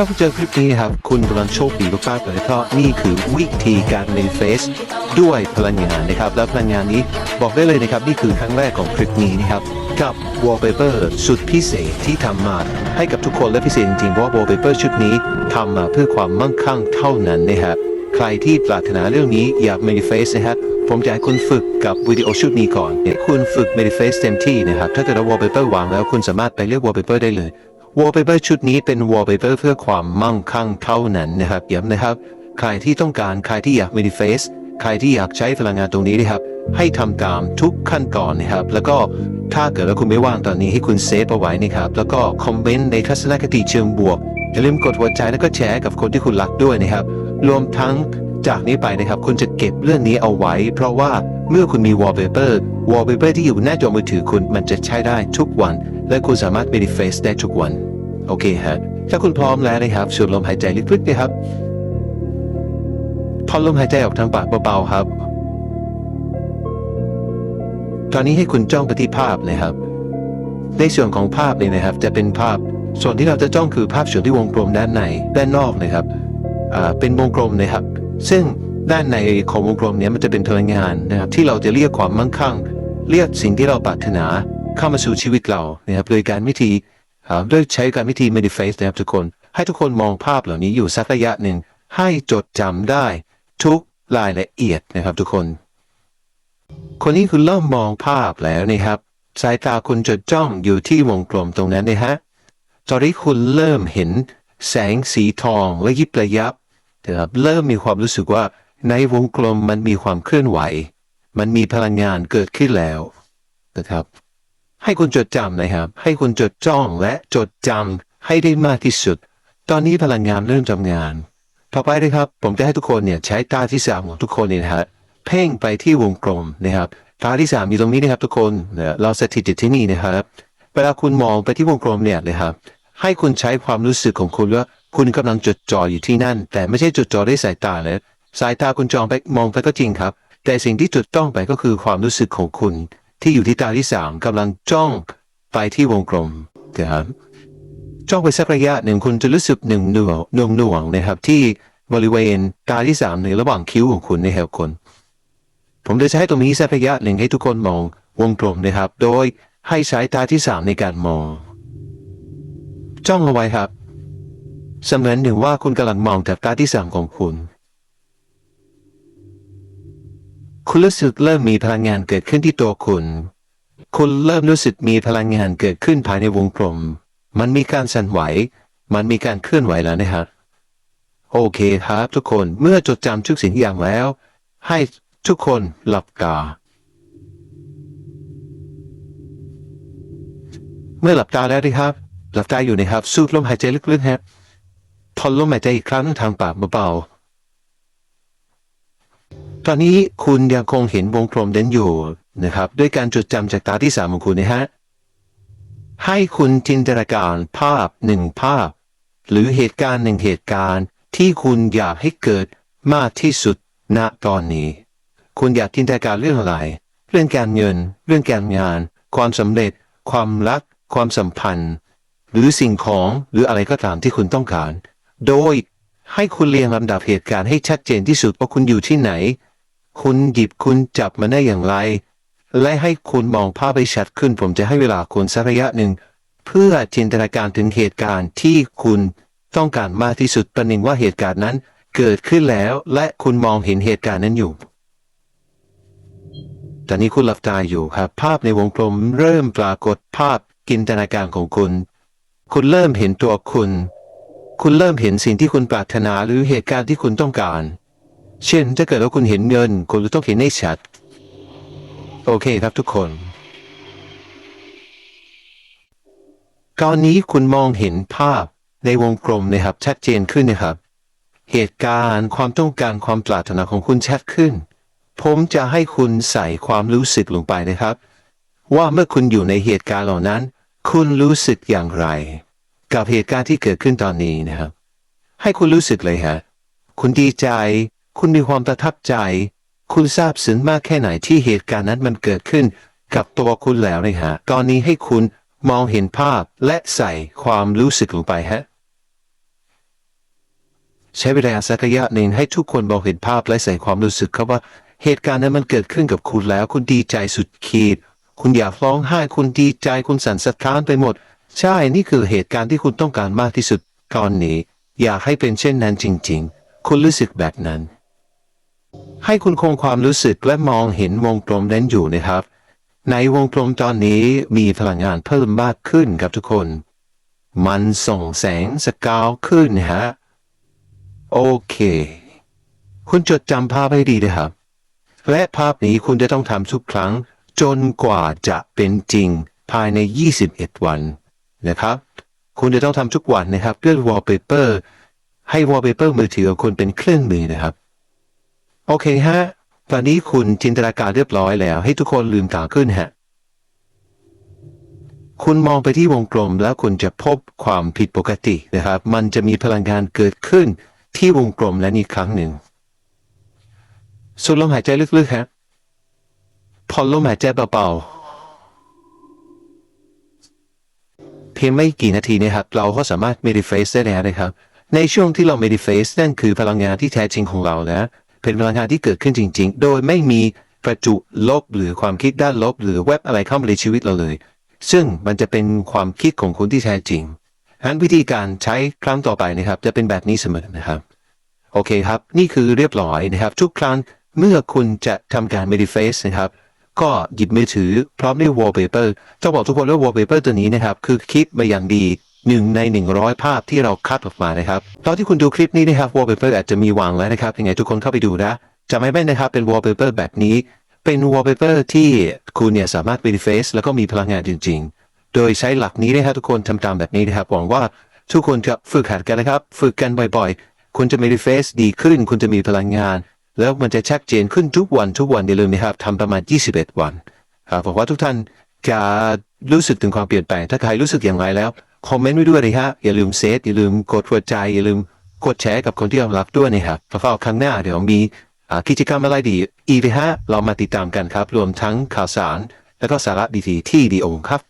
ถ้าคุณเจอคลิปนี้ครับ คุณกำลังโชคดีมากๆเลยเพราะนี่คือวิธีการ manifest ด้วยพลังงานนะครับ และพลังงานนี้บอกได้เลยนะครับ นี่คือครั้งแรกของคลิปนี้นะครับกับ wallpaper สุดพิเศษที่ทำมาให้กับทุกคนและพิเศษจริงๆเพราะว่า wallpaper ชุดนี้ทำมาเพื่อความมั่งคั่งเท่านั้นนะครับใครที่ปรารถนาเรื่องนี้อยาก manifest นะครับผมจะให้คุณฝึกกับวิดีโอชุดนี้ก่อนเนี่ยคุณฝึก manifest เต็มที่นะครับ ถ้าเกิดว่า wallpaper วางแล้วคุณสามารถไปเลือก wallpaper ได้เลย wallpaper ชุดนี้เป็น wallpaper เพื่อความมั่งคั่งเท่านั้นนะครับย้ำนะครับ ใครที่ต้องการใครที่อยาก manifest ใครที่อยากใช้พลังงานตรงนี้นะครับ ให้ทำตามทุกขั้นตอนนะครับ แล้วก็ถ้าเกิดว่าคุณไม่ว่างตอนนี้ให้คุณเซฟเอาไว้นะครับ แล้วก็คอมเมนต์ในทัศนคติเชิงบวกอย่าลืมกดหัวใจแล้วก็แชร์กับคนที่คุณรักด้วยนะครับ รวมทั้งจากนี้ไปนะครับ คุณจะเก็บเรื่องนี้เอาไว้ เพราะว่าเมื่อคุณมี wallpaper wallpaper ที่อยู่หน้าจอมือถือคุณมันจะใช้ได้ทุกวัน และคุณสามารถ manifest ได้ทุกวัน โอเคฮะ ถ้าคุณพร้อมแล้วนะครับสูดลมหายใจลึกๆนะครับพอลมหายใจออกทางปากเบาๆครับ ตอนนี้ให้คุณจ้องไปที่ภาพนะครับ ในส่วนของภาพเนี่ยนะครับ จะเป็นภาพ ส่วนที่เราจะจ้องคือภาพส่วนที่วงกลมด้านในด้านนอกนะครับอ่าเป็นวงกลมนะครับ ซึ่งด้านในของวงกลมเนี้ยมันจะเป็นพลังงานนะครับ ที่เราจะเรียกความมั่งคั่ง เรียกสิ่งที่เราปรารถนาเข้ามาสู่ชีวิตเรานะครับโดยการวิธี อ่าโดยใช้การวิธี manifest นะครับทุกคน ให้ทุกคนมองภาพเหล่านี้อยู่สักระยะหนึ่ง ให้จดจำได้ทุกรายละเอียดนะครับทุกคน คนนี้คือเริ่มมองภาพแล้วนะครับ สายตาคุณจดจ้องอยู่ที่วงกลมตรงนั้นนะฮะตอนนี้คุณเริ่มเห็นแสงสีทองและยิบระยับนะครับเริ่มมีความรู้สึกว่าในวงกลมมันมีความเคลื่อนไหว มันมีพลังงานเกิดขึ้นแล้วนะครับ ให้คุณจดจำนะครับ ให้คุณจดจ้องและจดจำให้ได้มากที่สุด ตอนนี้พลังงานเริ่มทำงาน ต่อไปนะครับ ผมจะให้ทุกคนเนี่ยใช้ตาที่สามของทุกคนเนี่ยนะฮะเพ่งไปที่วงกลมนะครับตาที่สามอยู่ตรงนี้นะครับทุกคนเราสถิตที่นี่นะครับเวลาคุณมองไปที่วงกลมเนี่ยนะครับ ให้คุณใช้ความรู้สึกของคุณว่าคุณกำลังจดจ่ออยู่ที่นั่น แต่ไม่ใช่จดจ่อด้วยสายตาเลยสายตาคุณจองไปมองไปก็จริงครับ แต่สิ่งที่จดต้องไปก็คือความรู้สึกของคุณ ที่อยู่ที่ตาที่สามกำลังจ้องไปที่วงกลมนะครับจ้องไปสักระยะหนึ่งคุณจะรู้สึกหนึ่งหน่วงหน่วงหน่วงนะครับ ที่บริเวณตาที่สามในระหว่างคิ้วของคุณนะครับคนผมจะใช้ตรงนี้สักระยะหนึ่งให้ทุกคนมองวงกลมนะครับ โดยให้ใช้ตาที่สามในการมอง จ้องเอาไว้ครับเสมือนหนึ่งว่าคุณกำลังมองจากตาที่สามของคุณ คุณรู้สึกเริ่มมีพลังงานเกิดขึ้นที่ตัวคุณ คุณเริ่มรู้สึกมีพลังงานเกิดขึ้นภายในวงกลม มันมีการสั่นไหว มันมีการเคลื่อนไหวแล้วนะครับ โอเคครับทุกคน เมื่อจดจำทุกสิ่งอย่างแล้ว ให้ทุกคนหลับตา เมื่อหลับตาแล้วนะครับ หลับตาอยู่นะครับ สูดลมหายใจลึกๆครับพอนลมหายใจอีกครั้งทางปากเบาๆ ตอนนี้คุณยังคงเห็นวงกลมเด่นอยู่นะครับ ด้วยการจดจำจากตาที่สามของคุณนะฮะ ให้คุณจินตนาการภาพหนึ่งภาพ หรือเหตุการณ์หนึ่งเหตุการณ์ที่คุณอยากให้เกิดมากที่สุดณตอนนี้ คุณอยากจินตนาการเรื่องอะไร เรื่องการเงิน เรื่องการงาน ความสำเร็จ ความรัก ความสัมพันธ์ หรือสิ่งของหรืออะไรก็ตามที่คุณต้องการ โดยให้คุณเรียงลำดับเหตุการณ์ให้ชัดเจนที่สุดว่าคุณอยู่ที่ไหน คุณหยิบคุณจับมันได้อย่างไร และให้คุณมองภาพให้ชัดขึ้น ผมจะให้เวลาคุณสักระยะหนึ่ง เพื่อจินตนาการถึงเหตุการณ์ที่คุณต้องการมากที่สุดประหนึ่งว่าเหตุการณ์นั้นเกิดขึ้นแล้วและคุณมองเห็นเหตุการณ์นั้นอยู่ตอนนี้คุณหลับตาอยู่ครับภาพในวงกลมเริ่มปรากฏภาพจินตนาการของคุณ คุณเริ่มเห็นตัวคุณ คุณเริ่มเห็นสิ่งที่คุณปรารถนาหรือเหตุการณ์ที่คุณต้องการ เช่นถ้าเกิดว่าคุณเห็นเงิน คุณต้องเห็นให้ชัด โอเคครับทุกคนตอนนี้คุณมองเห็นภาพในวงกลมนะครับ ชัดเจนขึ้นนะครับ เหตุการณ์ความต้องการความปรารถนาของคุณชัดขึ้น ผมจะให้คุณใส่ความรู้สึกลงไปนะครับ ว่าเมื่อคุณอยู่ในเหตุการณ์เหล่านั้น คุณรู้สึกอย่างไร กับเหตุการณ์ที่เกิดขึ้นตอนนี้นะครับ ให้คุณรู้สึกเลยฮะ คุณดีใจ คุณมีความประทับใจ คุณทราบซึ้งมากแค่ไหนที่เหตุการณ์นั้นมันเกิดขึ้น กับตัวคุณแล้วเลยฮะ ตอนนี้ให้คุณมองเห็นภาพและใส่ความรู้สึกลงไปฮะ ใช้เวลาสักระยะหนึ่งให้ทุกคนมองเห็นภาพและใส่ความรู้สึกครับว่า เหตุการณ์นั้นมันเกิดขึ้นกับคุณแล้ว คุณดีใจสุดขีด คุณอยากร้องไห้ คุณดีใจ คุณสั่นสะท้านไปหมด ใช่ นี่คือเหตุการณ์ที่คุณต้องการมากที่สุดตอนนี้ อยากให้เป็นเช่นนั้นจริง ๆ คุณรู้สึกแบบนั้น ให้คุณคงความรู้สึกและมองเห็นวงกลมนั้นอยู่นะครับ ในวงกลมตอนนี้มีพลังงานเพิ่มมากขึ้นครับทุกคน มันส่งแสงสกาวขึ้นฮะ โอเค คุณจดจำภาพให้ดีนะครับ และภาพนี้คุณจะต้องทำทุกครั้ง จนกว่าจะเป็นจริงภายใน 21 วันนะครับ คุณจะต้องทำทุกวันนะครับด้วย wallpaper ให้ wallpaper มือถือของคุณเป็นเครื่องมือนะครับ โอเคฮะ ตอนนี้คุณจินตนาการเรียบร้อยแล้ว ให้ทุกคนลืมตาขึ้นฮะ คุณมองไปที่วงกลมแล้วคุณจะพบความผิดปกตินะครับ มันจะมีพลังงานเกิดขึ้นที่วงกลมและนี่ครั้งหนึ่งสูดลมหายใจลึกๆฮะผ่อนลมหายใจเบาๆ เพียงไม่กี่นาทีนะครับ เราก็สามารถ manifest ได้แล้วนะครับ ในช่วงที่เรา manifest นั่นคือพลังงานที่แท้จริงของเรานะ เป็นพลังงานที่เกิดขึ้นจริง ๆ โดยไม่มีประจุลบหรือความคิดด้านลบ หรือเว็บอะไรเข้ามาในชีวิตเราเลย ซึ่งมันจะเป็นความคิดของคุณที่แท้จริงฉะนั้นวิธีการใช้ครั้งต่อไปนะครับ จะเป็นแบบนี้เสมอนะครับโอเคครับ นี่คือเรียบร้อยนะครับ ทุกครั้งเมื่อคุณจะทำการ manifest นะครับก็หยิบมือถือพร้อมด้วย wallpaper จะบอกทุกคนว่าว wallpaper ตัวนี้นะครับ คือคิดมาอย่างดี หนึ่งใน 100 ภาพที่เราคัดออกมานะครับตอนที่คุณดูคลิปนี้นะครับ wallpaper อาจจะมีวางแล้วนะครับยังไงทุกคนเข้าไปดูนะจะไม่แม่นนะครับเป็น wallpaper แบบนี้ เป็น wallpaper ที่คุณเนี่ยสามารถ manifest แล้วก็มีพลังงานจริง ๆ โดยใช้หลักนี้นะครับทุกคนทำตามแบบนี้นะครับหวังว่าทุกคนจะฝึกหัดกันนะครับ ฝึกกันบ่อยๆ คุณจะ manifest ดีขึ้น คุณจะมีพลังงาน แล้วมันจะชัดเจนขึ้นทุกวันทุกวันอย่าลืมนะครับทำประมาณ 21 วันครับผมว่าทุกท่านจะรู้สึกถึงความเปลี่ยนแปลง ถ้าใครรู้สึกอย่างไรแล้ว คอมเมนต์ไว้ด้วยเลยฮะอย่าลืมเซฟอย่าลืมกดหัวใจอย่าลืมกดแชร์กับคนที่เรารักด้วยนะครับเพราะว่าครั้งหน้าเดี๋ยวมีกิจกรรมอะไรดีอีกนะฮะเรามาติดตามกันครับ รวมทั้งข่าวสาร และก็สาระดีๆที่ดีโอครับ